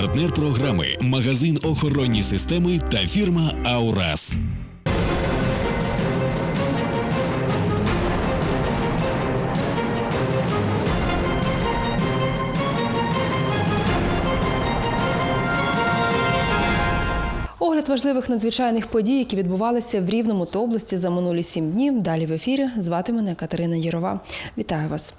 Партнер програми магазин охоронні системи та фірма Аурас. Огляд важливих надзвичайних подій, які відбувалися в Рівному та області за минулі сім днів. Далі в ефірі звати мене Катерина Єрова. Вітаю вас.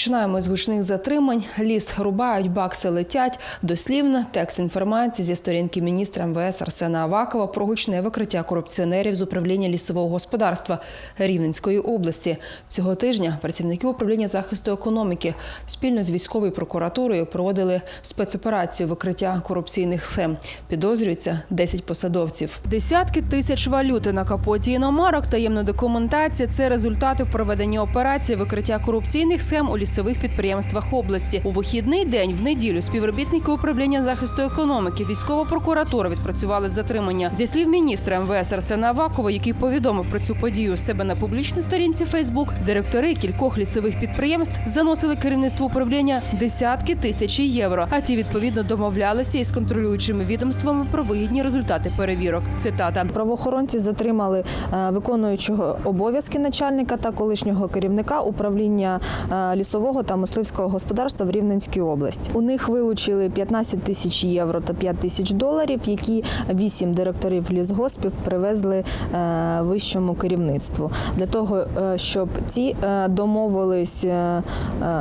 Починаємо з гучних затримань. Ліс рубають, бакси летять. Дослівно текст інформації зі сторінки міністра МВС Арсена Авакова про гучне викриття корупціонерів з управління лісового господарства Рівненської області. Цього тижня працівники управління захисту економіки спільно з військовою прокуратурою проводили спецоперацію викриття корупційних схем. Підозрюються 10 посадовців. Десятки тисяч валюти на капоті іномарок, таємна документація це результати проведення операції викриття корупційних схем у лісових підприємствах області. У вихідний день в неділю співробітники управління захисту економіки, військова прокуратура відпрацювали затримання. Зі слів міністра МВС Арсена Авакова, який повідомив про цю подію у себе на публічній сторінці Фейсбук, директори кількох лісових підприємств заносили керівництву управління десятки тисяч євро. А ті відповідно домовлялися із контролюючими відомствами про вигідні результати перевірок. Цитата. Правоохоронці затримали е, виконуючого обов'язки начальника та колишнього керівника управління е, лісового та мисливського господарства в Рівненській області. У них вилучили 15 тисяч євро та 5 тисяч доларів, які вісім директорів лісгоспів привезли е, вищому керівництву для того, е, щоб ці е, домовились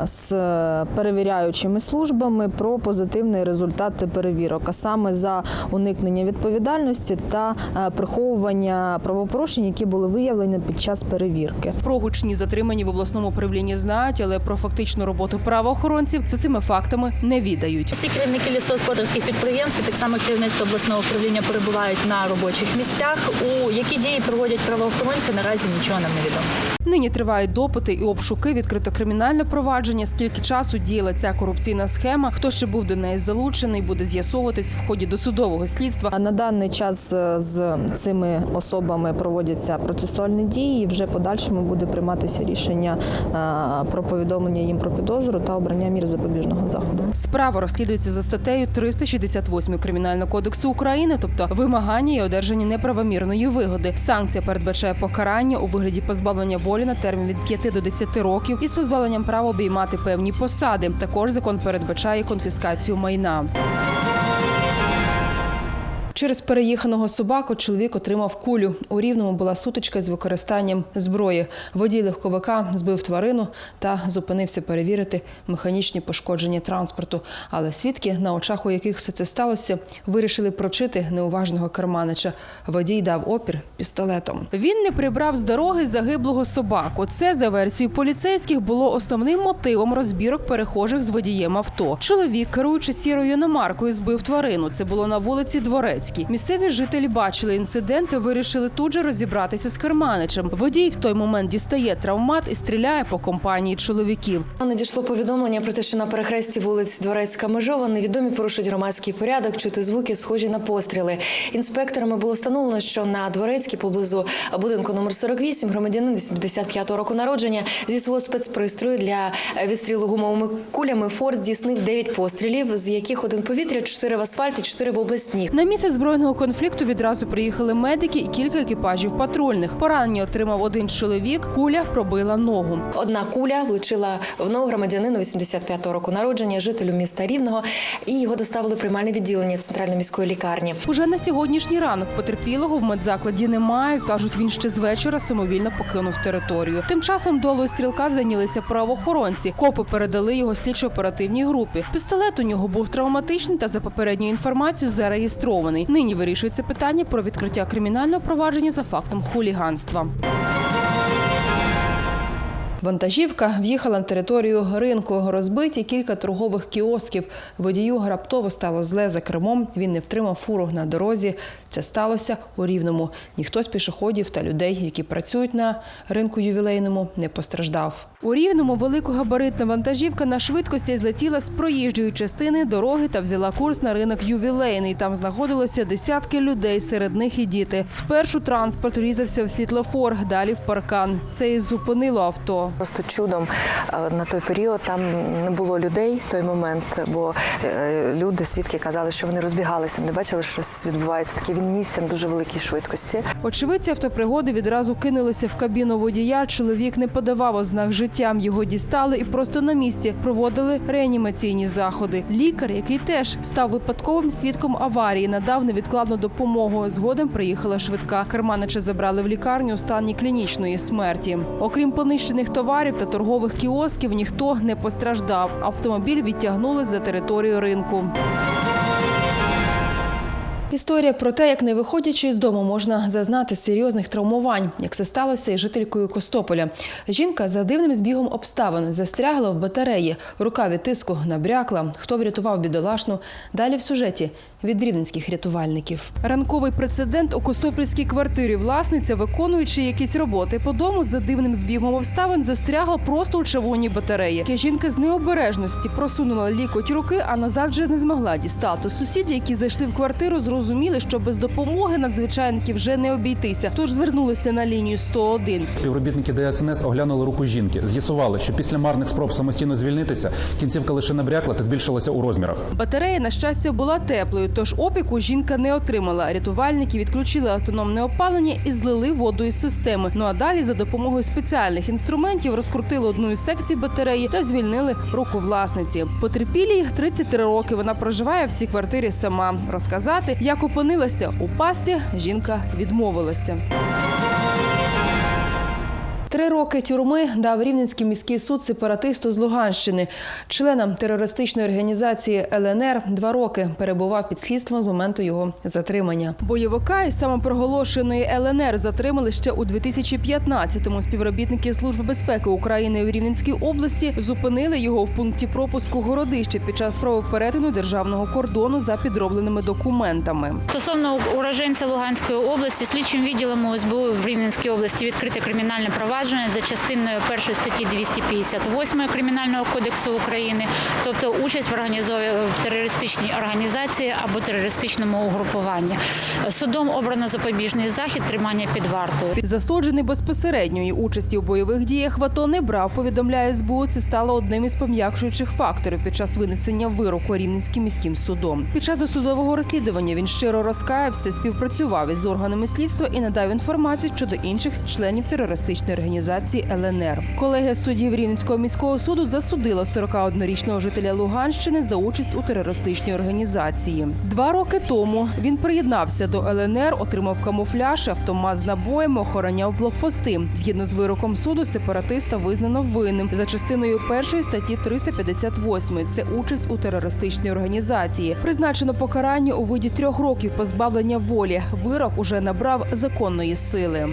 з перевіряючими службами про позитивний результат перевірок, а саме за уникнення відповідальності та приховування правопорушень, які були виявлені під час перевірки. Про гучні затримані в обласному управлінні знають, але про фактичну роботу правоохоронців за цими фактами не відають. Всі керівники лісогосподарських підприємств, так само керівництво обласного управління перебувають на робочих місцях. У які дії проводять правоохоронці, наразі нічого нам не відомо. Нині тривають допити і обшуки, відкрито кримінальне провадження. Скільки часу діяла ця корупційна схема? Хто ще був до неї залучений, буде з'ясовуватись в ході досудового слідства. На даний час е, з цими особами проводяться процесуальні дії. і Вже подальшому буде прийматися рішення е, про повідомлення їм про підозру та обрання мір запобіжного заходу. Справа розслідується за статтею 368 Кримінального кодексу України, тобто вимагання і одержання неправомірної вигоди. Санкція передбачає покарання у вигляді позбавлення волі на термін від 5 до 10 років із позбавленням права обіймати певні посади. Також закон передбачає конфіскацію майна. Через переїханого собаку чоловік отримав кулю. У рівному була сутичка з використанням зброї. Водій легковика збив тварину та зупинився перевірити механічні пошкодження транспорту. Але свідки, на очах у яких все це сталося, вирішили прочити неуважного керманича. Водій дав опір пістолетом. Він не прибрав з дороги загиблого собаку. Це за версією поліцейських було основним мотивом розбірок перехожих з водієм авто. Чоловік, керуючи сірою іномаркою, збив тварину. Це було на вулиці Дворецькій. Місцеві жителі бачили інцидент і вирішили тут же розібратися з керманичем. Водій в той момент дістає травмат і стріляє по компанії чоловіків. Надійшло повідомлення про те, що на перехресті вулиць Дворецька Межова невідомі порушують громадський порядок, чути звуки, схожі на постріли. Інспекторами було встановлено, що на Дворецькій поблизу будинку номер 48 громадянин 75-го року народження зі свого спецпристрою для відстрілу гумовими кулями Форд здійснив 9 пострілів, з яких один повітря, 4 в асфальті, 4 в область ніг. На місце збройного конфлікту відразу приїхали медики і кілька екіпажів патрульних. Поранення отримав один чоловік. Куля пробила ногу. Одна куля влучила в ногу громадянину 85-го року народження, жителю міста Рівного, і його доставили в приймальне відділення центральної міської лікарні. Уже на сьогоднішній ранок потерпілого в медзакладі немає. кажуть, він ще з вечора самовільно покинув територію. Тим часом долою стрілка зайнялися правоохоронці. Копи передали його слідчо-оперативній групі. Пістолет у нього був травматичний та за попередньою інформацією зареєстрований. Нині вирішується питання про відкриття кримінального провадження за фактом хуліганства. Вантажівка в'їхала на територію ринку. Розбиті кілька торгових кіосків. Водію раптово стало зле за кермом. Він не втримав фуру на дорозі. Це сталося у Рівному. Ніхто з пішоходів та людей, які працюють на ринку ювілейному, не постраждав. У Рівному великогабаритна вантажівка на швидкості злетіла з проїжджої частини дороги та взяла курс на ринок ювілейний. Там знаходилося десятки людей, серед них і діти. Спершу транспорт різався в світлофор, далі в паркан. Це і зупинило авто. Просто чудом е, на той період там не було людей в той момент, бо е, люди, свідки казали, що вони розбігалися, не бачили, що щось відбувається. Таке він нісся на дуже великій швидкості. Очевидці автопригоди відразу кинулися в кабіну водія. Чоловік не подавав ознак життя. Його дістали і просто на місці проводили реанімаційні заходи. Лікар, який теж став випадковим свідком аварії, надав невідкладну допомогу. Згодом приїхала швидка. Керманича забрали в лікарню у стані клінічної смерті. Окрім понищених товарів та торгових кіосків, ніхто не постраждав. Автомобіль відтягнули за територію ринку. Історія про те, як не виходячи з дому, можна зазнати серйозних травмувань, як це сталося із жителькою Костополя. Жінка за дивним збігом обставин застрягла в батареї. Рука від тиску набрякла. Хто врятував бідолашну? Далі в сюжеті від рівненських рятувальників. Ранковий прецедент у Костопільській квартирі. Власниця, виконуючи якісь роботи по дому, за дивним збігом обставин застрягла просто у червоній батареї. Жінка з необережності просунула лікоть руки, а назад вже не змогла дістати. Сусіди, які зайшли в квартиру, зрозуміли, що без допомоги надзвичайників вже не обійтися. Тож звернулися на лінію 101. Співробітники ДСНС оглянули руку жінки. З'ясували, що після марних спроб самостійно звільнитися кінцівка лише набрякла та збільшилася у розмірах. Батарея, на щастя, була теплою, тож опіку жінка не отримала. Рятувальники відключили автономне опалення і злили воду із системи. Ну а далі за допомогою спеціальних інструментів розкрутили одну із секцій батареї та звільнили руку власниці. Потерпілій 33 роки. Вона проживає в цій квартирі сама. Розказати, як опинилася у пасті, жінка відмовилася. Три роки тюрми дав Рівненський міський суд сепаратисту з Луганщини. Членам терористичної організації ЛНР два роки перебував під слідством з моменту його затримання. Бойовика із самопроголошеної ЛНР затримали ще у 2015-му. Співробітники Служби безпеки України в Рівненській області зупинили його в пункті пропуску городище під час спроби перетину державного кордону за підробленими документами. Стосовно уроженця Луганської області, слідчим відділом ОСБУ в Рівненській області відкрите кримінальне провадження за частиною першої статті 258 Кримінального кодексу України, тобто участь в в терористичній організації або терористичному угрупуванні. Судом обрано запобіжний захід тримання під вартою. Засуджений безпосередньої участі у бойових діях в АТО не брав, повідомляє СБУ. Це стало одним із пом'якшуючих факторів під час винесення вироку Рівненським міським судом. Під час досудового розслідування він щиро розкаявся, співпрацював із органами слідства і надав інформацію щодо інших членів терористичної організації ЛНР. Колегія суддів Рівненського міського суду засудила 41-річного жителя Луганщини за участь у терористичній організації. Два роки тому він приєднався до ЛНР, отримав камуфляж, автомат з набоями, охороняв блокпости. Згідно з вироком суду, сепаратиста визнано винним за частиною першої статті 358 – Це участь у терористичній організації. Призначено покарання у виді трьох років позбавлення волі. Вирок уже набрав законної сили.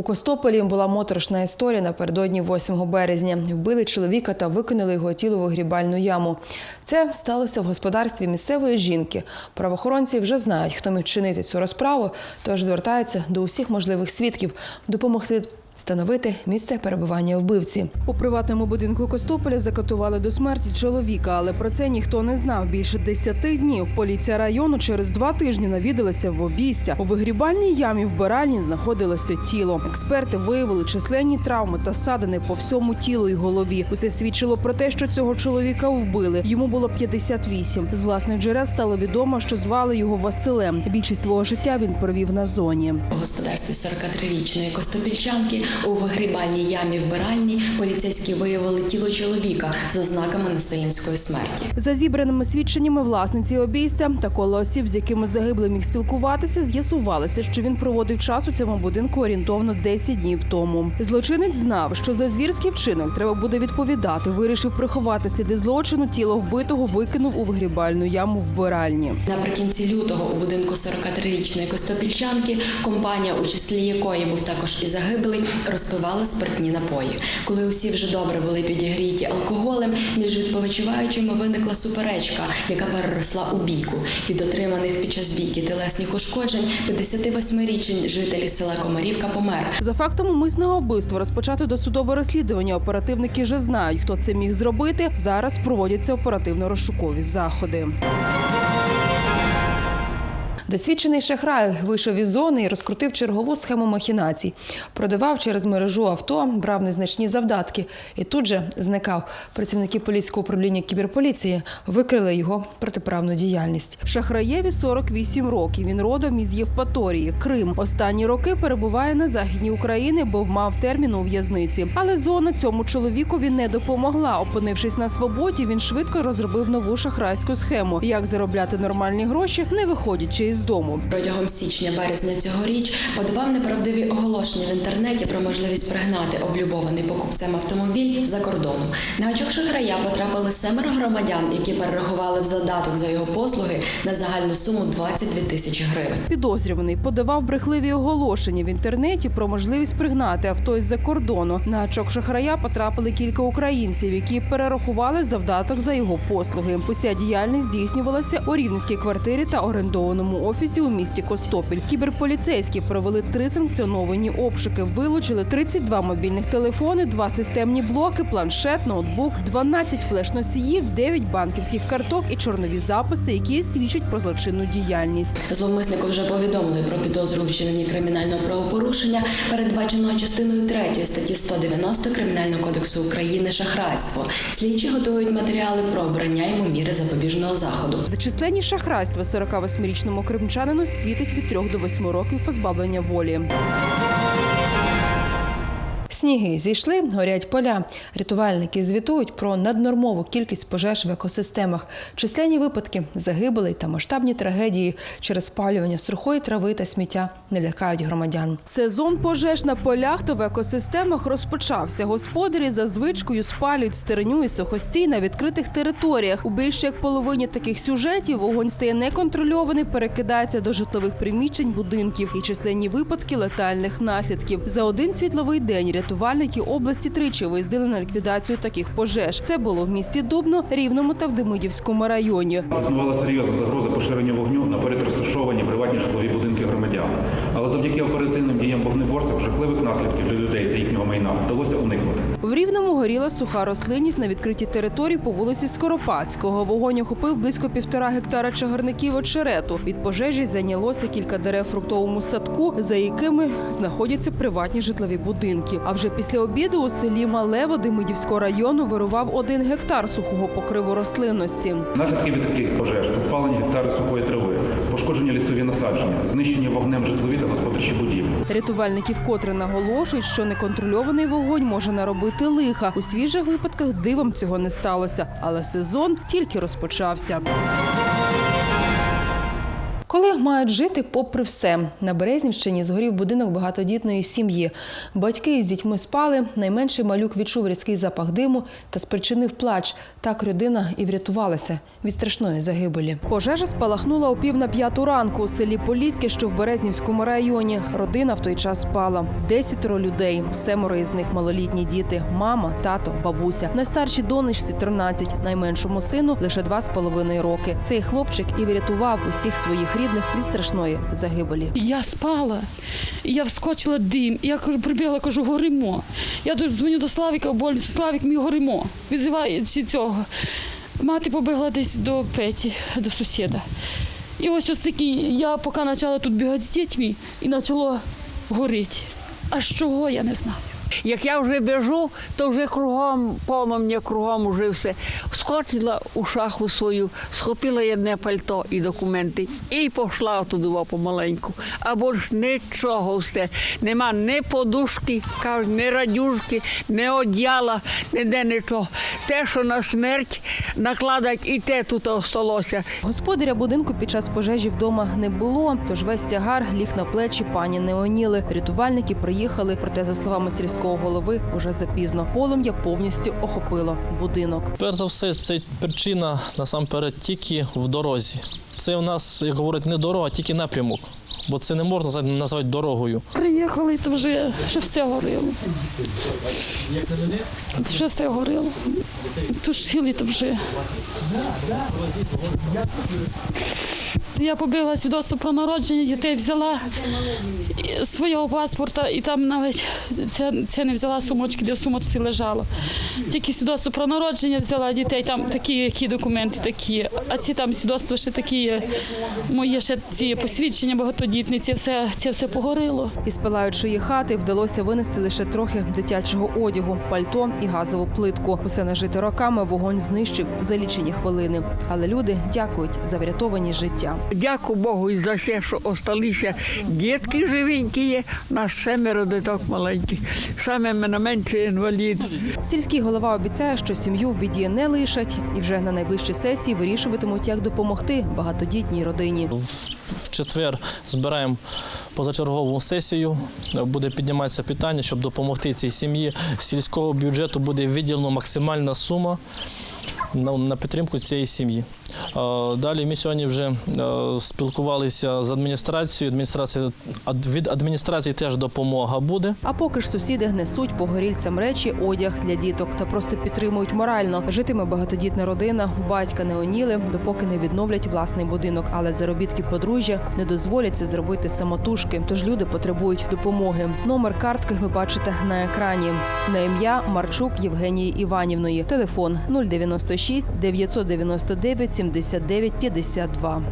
У Костополі була моторошна історія напередодні 8 березня. Вбили чоловіка та викинули його тіло в вигрібальну яму. Це сталося в господарстві місцевої жінки. Правоохоронці вже знають, хто міг чинити цю розправу, тож звертаються до усіх можливих свідків допомогти. Встановити місце перебування вбивці у приватному будинку Костополя закатували до смерті чоловіка, але про це ніхто не знав. Більше десяти днів поліція району через два тижні навідалася в обійстя. У вигрібальній ямі вбиральні знаходилося тіло. Експерти виявили численні травми та садини по всьому тілу і голові. Усе свідчило про те, що цього чоловіка вбили. Йому було 58. З власних джерел стало відомо, що звали його Василем. Більшість свого життя він провів на зоні. У господарстві 43-річної костопільчанки у вигрібальній ямі вбиральні поліцейські виявили тіло чоловіка з ознаками насильницької смерті. За зібраними свідченнями власниці обійстя та коло осіб, з якими загиблий міг спілкуватися, з'ясувалося, що він проводив час у цьому будинку орієнтовно 10 днів тому. Злочинець знав, що за звірський вчинок треба буде відповідати. Вирішив приховати сліди злочину. Тіло вбитого викинув у вигрібальну яму вбиральні. Наприкінці лютого у будинку 43-річної костопільчанки компанія, у числі якої був також і загиблий, розпивала спиртні напої. Коли усі вже добре були підігріті алкоголем, між відпочиваючими виникла суперечка, яка переросла у бійку. Від отриманих під час бійки телесних ушкоджень 58-річний жителі села Комарівка помер. За фактом умисного вбивства розпочато досудове розслідування. Оперативники вже знають, хто це міг зробити. Зараз проводяться оперативно-розшукові заходи. Досвідчений шахрай вийшов із зони і розкрутив чергову схему махінацій. Продавав через мережу авто, брав незначні завдатки і тут же зникав. Працівники поліського управління кіберполіції викрили його протиправну діяльність. Шахраєві 48 років. Він родом із Євпаторії, Крим. Останні роки перебуває на західній Україні, бо мав термін у в'язниці. Але зона цьому чоловікові не допомогла. Опинившись на свободі, він швидко розробив нову шахрайську схему. Як заробляти нормальні гроші, не виходячи із дому. Протягом січня-березня цьогоріч подавав неправдиві оголошення в інтернеті про можливість пригнати облюбований покупцем автомобіль за кордону. На гачок шахрая потрапили семеро громадян, які перерахували в задаток за його послуги на загальну суму 22 тисячі гривень. Підозрюваний подавав брехливі оголошення в інтернеті про можливість пригнати авто із-за кордону. На гачок шахрая потрапили кілька українців, які перерахували завдаток за його послуги. Уся діяльність здійснювалася у рівненській квартирі та орендованому офісі у місті Костопіль. Кіберполіцейські провели три санкціоновані обшуки, вилучили 32 мобільних телефони, два системні блоки, планшет, ноутбук, 12 флеш-носіїв, 9 банківських карток і чорнові записи, які свідчать про злочинну діяльність. Зловмиснику вже повідомили про підозру у вчиненні кримінального правопорушення, передбаченого частиною 3 статті 190 Кримінального кодексу України шахрайство. Слідчі готують матеріали про обрання йому міри запобіжного заходу. За численні шахрайства 48-річному кримчанину світить від 3 до 8 років позбавлення волі. Сніги зійшли, горять поля. Рятувальники звітують про наднормову кількість пожеж в екосистемах, численні випадки загибелей та масштабні трагедії через спалювання сухої трави та сміття не лякають громадян. Сезон пожеж на полях та в екосистемах розпочався. Господарі за звичкою спалюють стерню і сухостій на відкритих територіях. У більше як половині таких сюжетів вогонь стає неконтрольований, перекидається до житлових приміщень, будинків і численні випадки летальних наслідків. За один світловий день рятувальники області тричі виїздили на ліквідацію таких пожеж. Це було в місті Дубно, Рівному та в Демидівському районі. Існувала серйозна загроза поширення вогню на розташовані приватні житлові будинки громадян. Але завдяки оперативним діям вогнеборців жахливих наслідків для людей та їхнього майна вдалося уникнути. В Рівному горіла суха рослинність на відкритій території по вулиці Скоропадського. Вогонь охопив близько півтора гектара чагарників очерету. Від пожежі зайнялося кілька дерев фруктовому садку, за якими знаходяться приватні житлові будинки. А вже після обіду у селі Малево Демидівського району вирував один гектар сухого покриву рослинності. Наслідки від таких пожеж це спалення гектари сухої трави, пошкодження лісові насадження, знищення вогнем житлові та господарчі будівлі. Рятувальники вкотре наголошують, що неконтрольований вогонь може наробити лиха. У свіжих випадках дивом цього не сталося, але сезон тільки розпочався. Коли мають жити попри все, на Березнівщині згорів будинок багатодітної сім'ї. Батьки із дітьми спали. Найменший малюк відчув різкий запах диму та спричинив плач. Так родина і врятувалася від страшної загибелі. Пожежа спалахнула о пів на п'яту ранку у селі Поліське, що в Березнівському районі. Родина в той час спала. Десятеро людей, семеро із них малолітні діти, мама, тато, бабуся. Найстаршій донечці 13, найменшому сину лише два з половиною роки. Цей хлопчик і врятував усіх своїх рідних від страшної загибелі. Я спала, я вскочила дим. Я кажу, прибігла, кажу, горимо. Я тут дзвоню до Славіка больницю, Славік, ми горимо. Відзиває ці цього. Мати побігла десь до Петі, до сусіда. І ось ось такі, я поки почала тут бігати з дітьми, і почало горіти. А з чого, я не знаю. Як я вже біжу, то вже кругом, повно мені кругом уже все. Скочила у шаху свою, схопила одне пальто і документи і пішла туди помаленьку. Або ж нічого все. Нема ні подушки, кажуть, ні радюшки, ні одіяла, ніде нічого. Те, що на смерть накладать, і те тут осталося. Господаря будинку під час пожежі вдома не було, тож весь тягар ліг на плечі пані Неоніли. Рятувальники приїхали, проте, за словами сільського голови, уже запізно. Полум'я повністю охопило будинок. Перш за все, це причина насамперед тільки в дорозі. Це у нас, як говорять, не дорога, а тільки напрямок. Бо це не можна назвати- дорогою. Приїхали, то вже, вже все горіло. Вже все горіло. Тушили то вже. Я побігла свідоцтво про народження, дітей взяла свого паспорта, і там навіть це, це не взяла сумочки, де в сумочці лежало. Тільки свідоцтво про народження взяла дітей, там такі, які документи такі, а ці там свідоцтва ще такі моє, моє ще ці посвідчення багатодітниці, все, це все погорило. Із палаючої хати вдалося винести лише трохи дитячого одягу, пальто і газову плитку. Усе нажите роками вогонь знищив за лічені хвилини. Але люди дякують за врятовані життя. Дякую Богу і за все, що осталися дітки живенькі є. Нас семеро діток маленьких. Саме мене менший інвалід. Сільський голова обіцяє, що сім'ю в біді не лишать, і вже на найближчій сесії вирішуватимуть, як допомогти багатодітній родині. В, четвер збираємо позачергову сесію. Буде підніматися питання, щоб допомогти цій сім'ї. З сільського бюджету буде виділена максимальна сума. На, підтримку цієї сім'ї. Е, Далі ми сьогодні вже е, спілкувалися з адміністрацією. Адміністрація ад- від адміністрації теж допомога буде. А поки ж сусіди несуть погорільцям речі, одяг для діток та просто підтримують морально. Житиме багатодітна родина, батька не оніли, допоки не відновлять власний будинок. Але заробітки подружжя не дозволять це зробити самотужки. Тож люди потребують допомоги. Номер картки ви бачите на екрані. На ім'я Марчук Євгенії Іванівної. Телефон 096 999 79 52.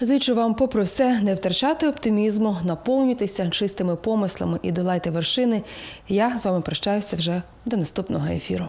Зичу вам, попри все, не втрачати оптимізму, наповнюйтеся чистими помислами і долайте вершини. Я з вами прощаюся вже до наступного ефіру.